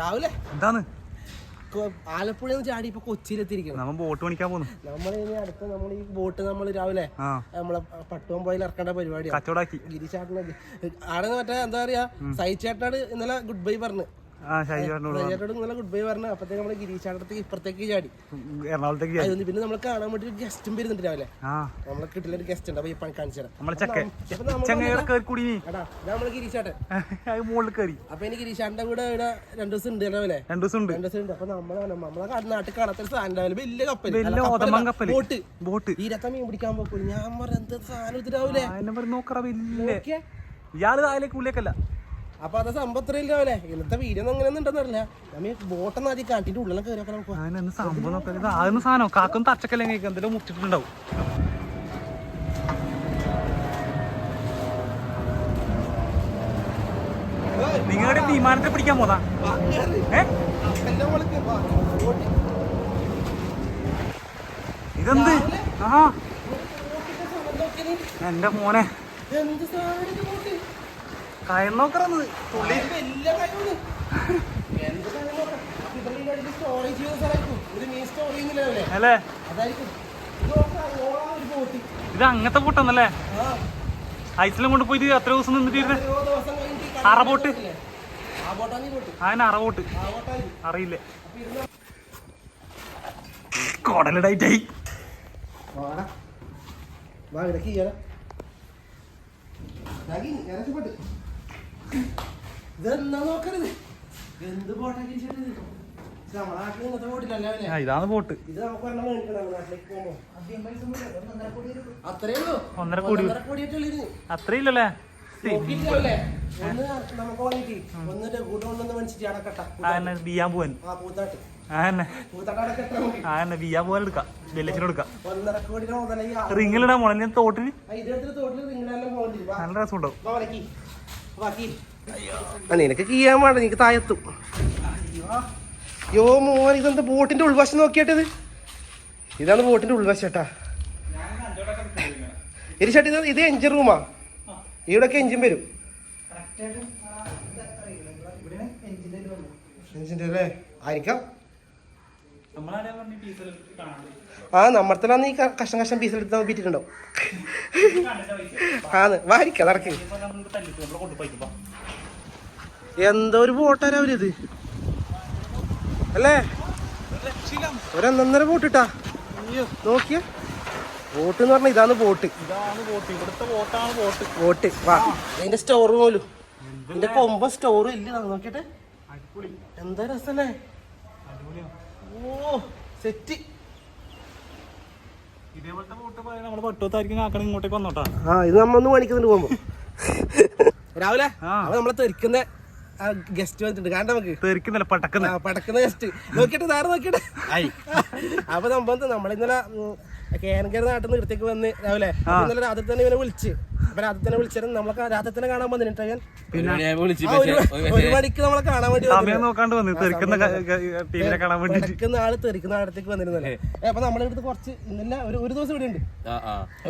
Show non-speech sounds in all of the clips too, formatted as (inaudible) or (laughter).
രാവിലെ? എന്താണ്? ആലപ്പുഴ ചാടി ഇപ്പൊ കൊച്ചിയിലെത്തിയിരിക്കണം നമ്മൾ ബോട്ട് പണിക്കാൻ പോകുന്നു നമ്മൾ ഇനി അടുത്ത നമ്മൾ ഈ ബോട്ട് നമ്മൾ രാവിലെ നമ്മളെ പട്ടുവം പോയി ഇറക്കേണ്ട പരിപാടിയാണ് കച്ചവടാക്കി. ഗിരിശാട്ടനൊക്കെ ആടെ മറ്റേ എന്താ പറയാ സൈ സൈച്ചേട്ടനാട് ഇന്നലെ ഗുഡ് ബൈ പറഞ്ഞു. ഇന്നലെ ഗുഡ് ബൈ പറഞ്ഞു. അപ്പത്തേക്ക് നമ്മൾ ഗിരീശാട്ടത്തേക്ക് ഇപ്പുറത്തേക്ക് ചാടി. എറണാകുളത്തേക്ക് പിന്നെ നമ്മൾ കാണാൻ വേണ്ടി ഒരു ഗസ്റ്റും വരുന്നുണ്ട് രാവിലെ. നമ്മളെ കിട്ടില്ല ഒരു ഗസ്റ്റ് ഉണ്ട് അപ്പൊ ചക്ക അപ്പൊ ചങ്ങയുടെ കയറി കൂടി (laughs) മുകളിൽ കയറി അപ്പൊ ഇവിടെ രണ്ടു ദിവസം ഉണ്ട് രാവിലെ. രണ്ടു ദിവസം ഉണ്ട്. രണ്ട് ദിവസം ഉണ്ട്. അപ്പൊ നമ്മളെ നമ്മളെ നാട്ടിൽ കാണാത്ത സാധനം രാവിലെ വലിയ ഓതമ്മൻ ബോട്ട്. ബോട്ട്. തീരത്ത മീൻ പിടിക്കാൻ പോക്കും ഞാൻ പറഞ്ഞ എന്ത് സാധനം രാവിലെ നോക്കറ വലിയ ഇയാൾ അതിലേക്ക് ഉള്ളിലേക്കല്ല. അപ്പൊ അത് സംഭവത്രയും രാവിലെ ഇന്നത്തെ വീഡിയോ അങ്ങനെ ഒന്നും ഉണ്ടെന്ന് അറിയില്ല. നമ്മ ബോട്ടൊന്നും ആദ്യം കാട്ടിട്ട് ഉള്ളിലൊക്കെ കയറി നമുക്ക് അതിന് സംഭവം നോക്കാം ഇത് ആകുന്ന സാധനം കാക്കും എന്തെങ്കിലും മുട്ടിട്ടുണ്ടാവും. നിങ്ങളുടെ വിമാനത്തിൽ പിടിക്കാൻ പോതാ. ഇതെന്ത്? ആ. എന്റെ മോനെ. എന്ത് സാധനം കയർ നോക്കറന്ന് തുള്ളി അല്ലേ. ഇത് അങ്ങനത്തെ പൊട്ടെന്നല്ലേ ഐസിലും കൊണ്ട് പോയിട്ട് എത്ര ദിവസം നിന്നിട്ട് അറബോട്ട്. അതിന് ബോട്ടാണ്. അറിയില്ലേ. കൊടലിടായിട്ടായി. വാ, രക്ഷപ്പെട്ട്. ഇതെന്നാ നോക്കരുത് എന്ത് ബോട്ടാക്കി ഇതാണ് ബോട്ട് അത്രേ ഒന്നര കോടി. ആ എന്നെ ബിയാൻ പോവാൻ. ആ പൂത്താട്ട്. ആ എന്നെ. പൂത്താട്ട് അടക്കട്ട നമുക്ക്. ആ എന്നെ ബിയാൻ പോവാൻ എടുക്കാം. വെല്ലച്ചിന് എടുക്കാം ഒന്നര കോടിയുടെ മുതലായി ആ- റിങ്ങിലിടാൻ പോണ ഞാൻ തോട്ടിൽ നല്ല രസം ഉണ്ടാവും നിനക്ക് കീയാൻ വേണ്ട നിനക്ക് താഴത്തും യോ മോൻ ഇതെന്ത് ബോട്ടിന്റെ ഉൾവശം നോക്കിയിട്ടത്? ഇതാണ് ബോട്ടിന്റെ ഉൾവശം കേട്ടാ ഇരിച്ചേട്ടി ഇത് ഇത് എഞ്ചിൻ റൂമാ ഇവിടൊക്കെ എഞ്ചിൻ വരും. എഞ്ചിന്റെ അല്ലേ? ആയിരിക്കാം. ആ നമ്മടത്തിലാണ് നീ കഷ്ണം കഷ്ണം പീസ് എടുത്ത് വിറ്റിട്ടുണ്ടാവും ആന്ന് വാരിക്ക നടക്ക്. എന്തോ ഒരു ബോട്ടാരാ അവരിത് അല്ലേ? ഒരെന്നൊന്നര ബോട്ട് ഇട്ടാ. നോക്കിയ. ബോട്ട് എന്ന് പറഞ്ഞ ഇതാണ് ബോട്ട്. ബോട്ട്. വാ. അതിന്റെ സ്റ്റോർ പോലും. എന്റെ കൊമ്പ സ്റ്റോർ ഇല്ല. നോക്കിട്ടെ എന്താ രസല്ലേ? ഓ സെറ്റ് ഇതേപോലത്തെ ബോട്ട് നമ്മൾ പട്ടുവത്തായിരിക്കും ആക്കണം ഇങ്ങോട്ടേക്ക് വന്നോട്ടാ ആ ഇത് നമ്മ ഒന്ന് പണിക്കുന്നുണ്ട് പോകുമ്പോ. രാവിലെ. നമ്മളെ തെറിക്കുന്ന ഗസ്റ്റ് വന്നിട്ടുണ്ട്. കാരണം നമുക്ക് തെറിക്കുന്നില്ല പടക്കുന്ന. പടക്കുന്ന ഗസ്റ്റ് നോക്കിട്ട് നേരെ നോക്കിട്ട് അപ്പൊ സംഭവം നമ്മൾ ഇന്നലെ കേരങ്കര നാട്ടിൽ നിന്ന് ഇടത്തേക്ക് വന്ന് രാവിലെ. ഇന്നലെ രാത്രി തന്നെ ഇവനെ വിളിച്ച്. അപ്പൊ രാത്രി തന്നെ വിളിച്ചാലും നമ്മളെ രാത്രി തന്നെ കാണാൻ വന്നിട്ട് ഞാൻ ഒരു മണിക്ക് നമ്മളെ കാണാൻ വേണ്ടി സമയം നോക്കാണ്ട് വന്ന് തെറിക്കുന്ന ആൾ തെറിക്കുന്ന ആടത്തേക്ക് വന്നിരുന്നല്ലേ. അപ്പൊ നമ്മളെ അടുത്ത് കുറച്ച് ഇന്നല്ല ഒരു ഒരു ദിവസം ഇവിടെ ഉണ്ട്.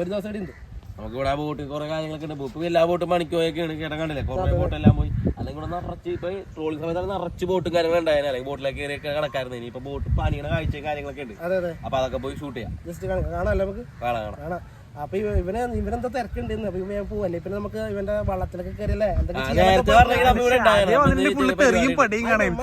ഒരു ദിവസം ഇവിടെ ഉണ്ട്. നമുക്ക് ഇവിടെ ബോട്ട് കുറെ കാര്യങ്ങളൊക്കെ ഉണ്ട്. ഇപ്പൊ എല്ലാ ബോട്ടും മണിക്കോയൊക്കെയാണ് കേട്ട കണ്ടില്ലേ? കുറെ ബോട്ടെല്ലാം പോയി. അല്ലെങ്കിൽ ഇവിടെ നിറച്ച് ഇപ്പൊ ട്രോളിംഗ് സമയത്താണ് നിറച്ച് ബോട്ടും കാര്യങ്ങളും ഉണ്ടായാലും അല്ലെങ്കിൽ ബോട്ടിലേക്ക് കയറിയൊക്കെ കിടക്കായിരുന്നു. ഇനി ഇപ്പൊ ബോട്ട് പണിയുടെ കാഴ്ചയും കാര്യങ്ങളൊക്കെ ഉണ്ട്. അതെ അതെ. അപ്പൊ അതൊക്കെ പോയി ഷൂട്ട് ചെയ്യാം. ജസ്റ്റ് കാണാം നമുക്ക്? കാണാം. കാണാം. അപ്പൊ ഇവനെ ഇവനെന്താ തിരക്കുണ്ടെന്ന്. അപ്പൊ ഞാൻ പോവല്ലേ? പിന്നെ നമുക്ക് ഇവന്റെ വള്ളത്തിലൊക്കെ കയറിയല്ലേ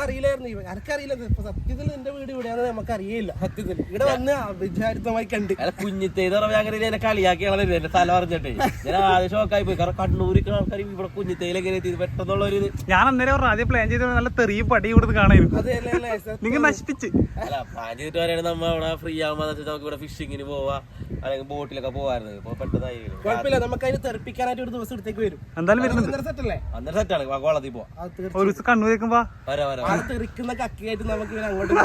അറിയില്ലായിരുന്നു ഇവൻ. എനിക്കറിയില്ല ഇപ്പൊ സത്യത്തിൽ നിന്റെ വീട് ഇവിടെയാണ് നമുക്ക് അറിയില്ല സത്യത്തിൽ. ഇവിടെ വന്ന് വിചാരിതമായി കണ്ട്. കുഞ്ഞിത്തേന്ന് കളിയാക്കിയാണ് എന്റെ തല പറഞ്ഞിട്ടേ. ഞാൻ ആദ്യം ഷോക്കായി പോയി. കാരണം കണ്ണൂരിക്കുന്ന ആൾക്കാർ ഇവിടെ കുഞ്ഞിത്തേയിലേക്ക് എത്തി പെട്ടെന്നുള്ള ഒരു ഞാൻ അന്നേരം പറഞ്ഞു ആദ്യം പ്ലാൻ ചെയ്ത നല്ല തെറിയും പടി കൊടുത്ത് കാണായിരുന്നു. നിങ്ങൾ നശിപ്പിച്ച്. അല്ല പ്ലാൻ ചെയ്തിട്ട് പറയുകയാണെങ്കിൽ നമ്മൾ അവിടെ ഫ്രീ ആകുമ്പോൾ നമുക്ക് ഇവിടെ ഫിഷിങ്ങിന് പോവാ. അല്ലെങ്കിൽ ബോട്ടിലൊക്കെ പോവായിരുന്നു ഇപ്പൊ പെട്ടെന്നായി കുഴപ്പമില്ല. നമുക്ക് അതിന് തെറിപ്പിക്കാനായിട്ട് ഒരു ദിവസം എടുത്തേക്ക് വരും. എന്തായാലും വരുന്നുണ്ട്. സെറ്റല്ലേ? അന്നേരം സെറ്റാണ്. കോളത്തിൽ പോവാ അത് തീർച്ച- ഒരു ദിവസം കണ്ണൂർ വെക്കുമ്പോ വരാ വരാ ആ തെറിക്കുന്ന കക്കിയായിട്ട് നമുക്ക് ഇവനെ അങ്ങോട്ട്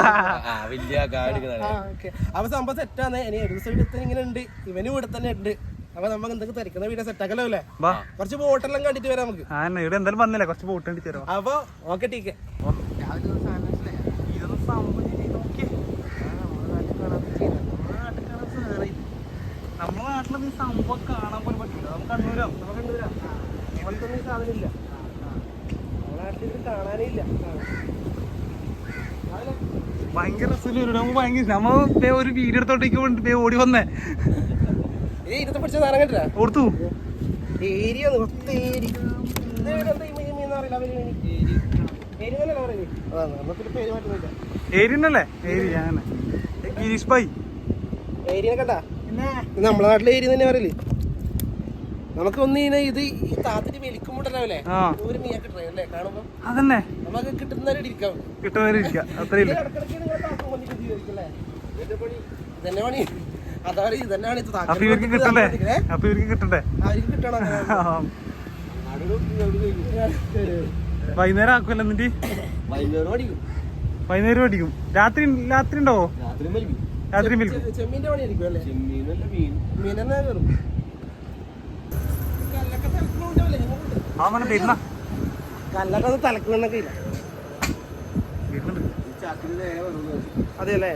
ആ വലിയ കാടിക്കുന്ന ആ, okay. അപ്പൊ സംഭവം സെറ്റാണ്. ഇനി ഒരു ദിവസം ഇവിടെ ഇങ്ങനെ ഉണ്ട്. ഇവനും ഇവിടെ തന്നെ ഉണ്ട്. അപ്പൊ നമുക്ക് എന്തൊക്കെ തിരക്കുന്ന വീഡിയോ സെറ്റാക്കല്ലോ അല്ലേ? വാ. കുറച്ച് ബോട്ടെല്ലാം കണ്ടിട്ട് വരാം നമുക്ക്. ആ എന്നാ ഇവിടെ എന്തായാലും വന്നില്ല? കുറച്ച് ബോട്ട് കണ്ടിട്ട് തരാം അപ്പൊ ഓക്കെ ടീക്കെ ഇതൊന്നും സംഭവം നോക്കിയേ നാട്ടിൽ ഈ സംഭവം കാണാൻ പോലും പറ്റില്ല. നമുക്ക് കണ്ണൂരോ. ഇവിടുത്തെ സാധനം ഇല്ല. നമ്മളെ നാട്ടിൽ ഇത് കാണാനേ ഇല്ല. ഭയങ്കര രസമില്ല നമ്മ ഭയങ്കര നമ്മ ഒരു വീഡിയോ എടുത്തോട്ടേക്ക് വേണ്ടി ഓടി വന്നേ. ഏ ഇരുന്ന് പഠിച്ച സാധനം കേട്ടില്ല ഓർത്തു. ഏരിയ ഏരി ഏരിയനല്ലേ ഏരിയ. ഗിരീഷ് ഭായി. ഏരിയനെ കണ്ട? നമ്മളെ നാട്ടിലെ ഏരിയ തന്നെ പറയില്ലേ? നമുക്ക് ഒന്ന് ഇത് ഈ താത്തിട്ട് വലിക്കുമ്പോണ്ടല്ലേ ആ. ഒരു മീൻ കിട്ടണേ അല്ലേ? കാണുമ്പോ അതന്നെ. നമുക്ക് കിട്ടുന്നവരെ ഇരിക്കാം? ഇതന്നെ പണി. ഇതന്നെയാണ് ഇത് അപ്പൊ ഇവർക്ക് കിട്ടണ്ടേ? താമസിക്കണേ. അപ്പൊ ഇവർക്ക് കിട്ടണ്ടേ? അവർക്ക് കിട്ടണം. അങ്ങനെ. ആ. വൈകുന്നേരം ആക്കുമല്ലോ എന്നിട്ട്? വൈകുന്നേരം അടിക്കും. വൈകുന്നേരം അടിക്കും. രാത്രി രാത്രി ഉണ്ടാവോ? രാത്രി രാത്രി മിൽക്കും. ചെമ്മീന്റെ പണിയായിരിക്കും അല്ലേ? ചെമ്മീനല്ല മീൻ. കയറും? ആ മനെ കല്ലൊക്കെ തലക്കുന്നൊക്കെ ഇല്ല വരുന്നുണ്ട് ഈ ചാക്കിൽ നേരെ വരുന്നത് അതെ അല്ലേ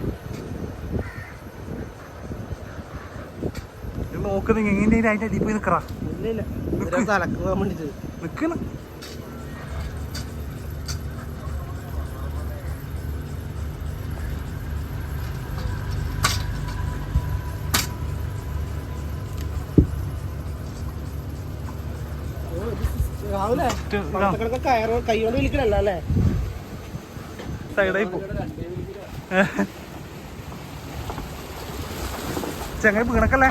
ഇത് നോക്ക് നിങ്ങൾ എങ്ങനെ അതിന്റെ അടിയിൽ പോയി നിക്കറാ? ഇല്ല ഇല്ല. തലക്കാൻ വേണ്ടിട്ട്. നിക്കണ സൈഡായി പോ. (laughs) ചെങ്ങായി വീണക്കല്ലേ?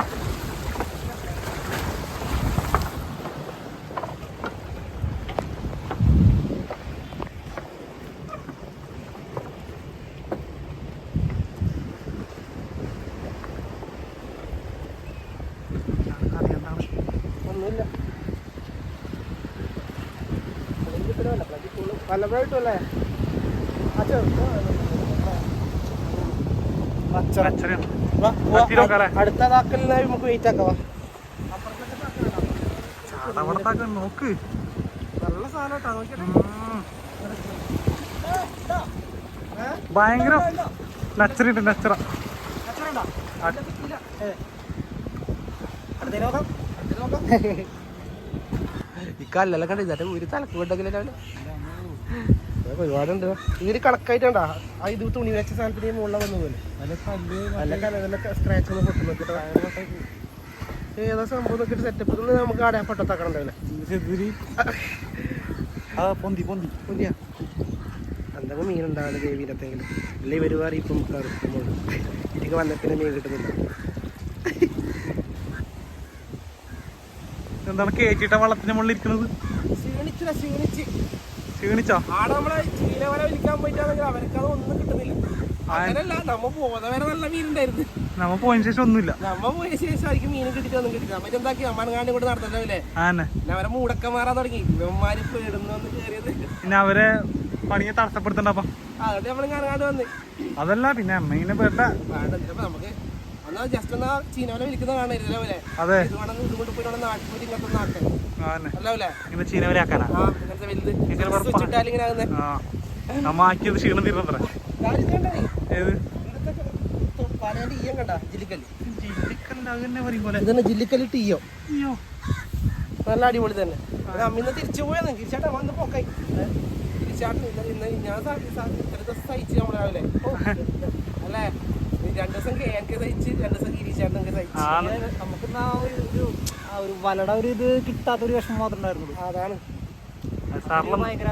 വല്ലപ്പോഴായിട്ടും അല്ലേ കത്തിയിലോക്കാല്ലേ? അടുത്ത താക്കലിനായി നമുക്ക് വെയിറ്റ് ആക്കാം നോക്ക്. നല്ല സാധനം. ഭയങ്കര നച്ചറുണ്ട് നച്ചറ. ഈ കണ്ടിട്ട് ഒരു തലക്ക് കൊണ്ടെങ്കിലും ഒരുപാടുണ്ട്. ഇതിന് കണക്കായിട്ടാ ആ ഇത് തുണി വെച്ച സാധനത്തിന് മുകളിൽ വന്നു പോലെ. നല്ല കല നല്ല സ്ക്രാച്ച് ഒന്ന് പൊട്ടി നോക്കിട്ട് ഏതാ സംഭവം നോക്കിയിട്ട് സെറ്റപ്പ് നമുക്ക് ആടെ പൊട്ടത്താക്കണുണ്ടാവില്ലേ? പൊന്തി പൊന്തി. പൊന്തിയാ. എന്തൊക്കെ മീൻ ഉണ്ടാവില്ല ദേവീനത്തെങ്കിലും അല്ലെ ഇവർ പറയും ഇപ്പം കറുക്കുമ്പോൾ ഇതിക്ക് വന്നപ്പിന്നെ മീൻ കിട്ടുന്നില്ല. എന്താണ് കേറ്റിട്ട വള്ളത്തിന്റെ മുകളിൽ ഇരിക്കുന്നത് ക്ഷീണിച്ചില്ല ക്ഷീണിച്ച്. ക്ഷീണിച്ചോ? ആടെ നമ്മളെ ചീന വല വിളിക്കാൻ പോയിട്ടാണെങ്കിൽ അവർക്ക് അത് ഒന്നും കിട്ടുന്നില്ല. അങ്ങനല്ല നമ്മ പോകുന്ന വരെ നല്ല മീൻ ഉണ്ടായിരുന്നു നമ്മ പോയതിനു ശേഷം ഒന്നുമില്ല. നമ്മ പോയ ശേഷം ആയിരിക്കും മീൻ കിട്ടിട്ട് ഒന്നും കിട്ടില്ല അപ്പൊ എന്താക്കി അമ്മാനങ്ങാണ്ട് കൂടെ പിന്നെ അവരെ മൂടക്കം മാറാൻ തുടങ്ങി. ഇവന്മാര് പേടുന്നു വന്ന് കയറിയത്. പിന്നെ അവരെ പണിയെ തടസ്സപ്പെടുത്തണ്ട അതെ നമ്മൾ കാണാണ്ട് വന്ന്. അതല്ല പിന്നെ അമ്മീനെ പേട്ട നമുക്ക് എന്നാ ജസ്റ്റ് എന്നാ ചീനവല വിളിക്കുന്ന കാണരുതല്ലേ അതെ. ഇത് വേണം ഇത് നാട്ടിൽ ഇങ്ങനത്തെ നാട്ടെ ആന്നെ അല്ല പോലെ ഇങ്ങനെ ചീനവരാക്കാനാ ആ ഇങ്ങനത്തെ വലുത്. ഇതിൽ വെറുപ്പാ. സ്വിച്ച് ഇട്ടാൽ ഇങ്ങനെ ആകുന്നേ. ആ. ആക്കിയത് ക്ഷീണം തീർന്നത്ര കാര്യം ഏത്? ഇവിടുത്തെ പലേന്റെ ഈയം കണ്ട? ജില്ലിക്കല്ല്. ജില്ലിക്കല്ല അത് തന്നെ പറയും പോലെ. ഇതന്നെ ജില്ലിക്കല്ല് ടീയോ? നല്ല അടിപൊളി തന്നെ. അമ്മിന്ന് തിരിച്ചു പോയത്. തിരിച്ചാട്ടാ വന്ന് പോക്കായി. തിരിച്ചാട്ട് ഇന്ന് ഞാൻ ഇത്ര ദിവസം സഹിച്ച് നമ്മളാവില്ലേ (laughs) അല്ലേ? രണ്ട് ദിവസം കേക്ക് സഹിച്ച് രണ്ട് ദിവസം ഗിരീശാട്ടനൊക്കെ സഹിച്ച് ആണ് നമുക്ക് ഒരു ആ ഒരു വലട ഒരു ഇത് കിട്ടാത്തൊരു വിഷമം മാത്രമേ ഉണ്ടായിരുന്നുള്ളൂ. അതാണ്. ഭയങ്കര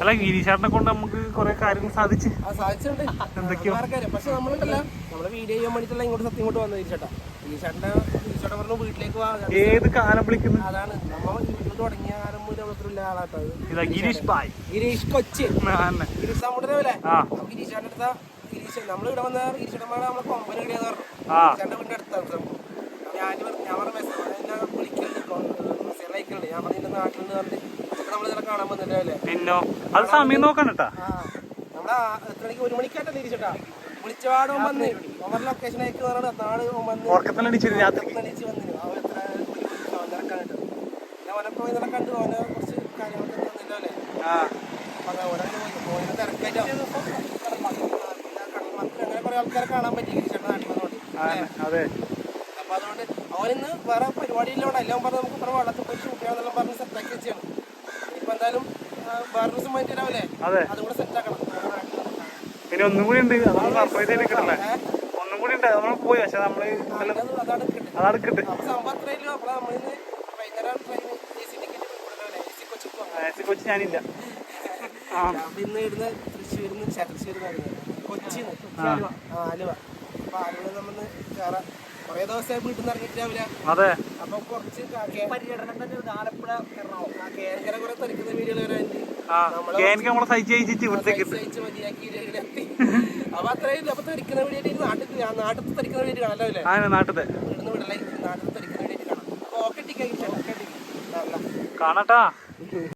അല്ല ഗിരീശാട്ടിനെ കൊണ്ട് നമുക്ക് കുറെ കാര്യങ്ങൾ സാധിച്ചു. ആ സാധിച്ചിട്ടുണ്ട്. എന്തൊക്കെയോ? പക്ഷെ നമ്മളുണ്ടല്ല നമ്മൾ വീഡിയോ ചെയ്യാൻ വേണ്ടിയിട്ടല്ല ഇങ്ങോട്ട് സത്യം ഇങ്ങോട്ട് വന്നത് തിരിച്ചേട്ടാ ഗിരീശാട്ടന്റെ ഗിരീശാട്ടൻ പറഞ്ഞു വീട്ടിലേക്ക് വാ ഏത് കാലം വിളിക്കുന്നു? അതാണ്. തുടങ്ങിയ കാലം മുതൽ ഗിരീഷ് ബായ് ഗിരീഷ് കൊച്ചി. ഗിരീഷ് ഗിരീശാന്റെ അടുത്ത ഗിരീഷ് നമ്മൾ ഇവിടെ വന്ന നമ്മളെ പറഞ്ഞു. അടുത്താണ് ഞാൻ ഞാൻ പറഞ്ഞ മെസ്സേജ് എന്നെ ഞാൻ പറഞ്ഞു നാട്ടിൽ നിന്ന് പറഞ്ഞിട്ട് നമ്മൾ ഇതിനെ കാണാൻ വന്നിട്ടല്ലേ പിന്നോ അത് സമയം നോക്കണം കേട്ടാ. എത്ര മണിക്ക് ഒരു മണിക്കായിട്ട് തിരിച്ചിട്ടാ? വിളിച്ചപാടും വന്ന്. ഓവർ ലൊക്കേഷൻ പറഞ്ഞാൽ നാട് വന്ന്. വന്നിരുന്നു. അവൻ എത്ര ഇന്നലെ കണ്ടു. ഓനെ കുറച്ച് കാര്യങ്ങളൊക്കെ ഓനെ തിരക്കായിട്ട്. ആൾക്കാരെ കാണാൻ പറ്റി ചേട്ടൻ നാട്ടിൽ വന്നോണ്ട്? അതെ. അപ്പൊ അതുകൊണ്ട് അവനിന്ന് വേറെ പരിപാടിയില്ലോണ്ട് എല്ലാം പറഞ്ഞ് നമുക്ക് ഇത്ര വെള്ളത്തിൽ പോയി പറഞ്ഞ് സെറ്റാക്കി വെച്ചാണ്. ഇപ്പൊ എന്തായാലും ആ, വേറെ ദിവസം വേണ്ടി രാവിലെ അതെ. കൂടെ ഇനി ഒന്നും കൂടി ഉണ്ട്. അതാണ് സർപ്രൈസ് ആയിട്ട് ഒന്നും കൂടി ഉണ്ട്. നമ്മൾ പോയി. പക്ഷെ നമ്മൾ അതാണ് പോകാം കൊച്ചു ഞാനില്ല. (laughs) ഇന്ന് ഇവിടുന്ന് തൃശ്ശൂരിന്ന് തൃശ്ശൂർ കൊച്ചിന്ന് ആലുവ ആ ആലുവ അപ്പൊ ആലുവ നമ്മൾ കയറാം കുറേ ദിവസമായി വീട്ടിൽ നിന്ന് ഇറങ്ങിയിട്ട് രാവിലെ അതെ. അപ്പൊ കുറച്ച് പര്യടനം തന്നെ ആലപ്പുഴ എറണാകുളം. ആ കേരള കുറെ തെറിക്കുന്ന വീടുകൾ. അപ്പൊ അത്രയും അപ്പൊ തെറിക്കുന്ന നാട്ടിൽ നാട്ടിൽ തെറിക്കുന്ന കാണല്ലോ അല്ലേ? ഇവിടുന്ന് നാട്ടിൽ തെറിക്കുന്ന കാണാം. അപ്പൊ ഓക്കെ കാണട്ടാ.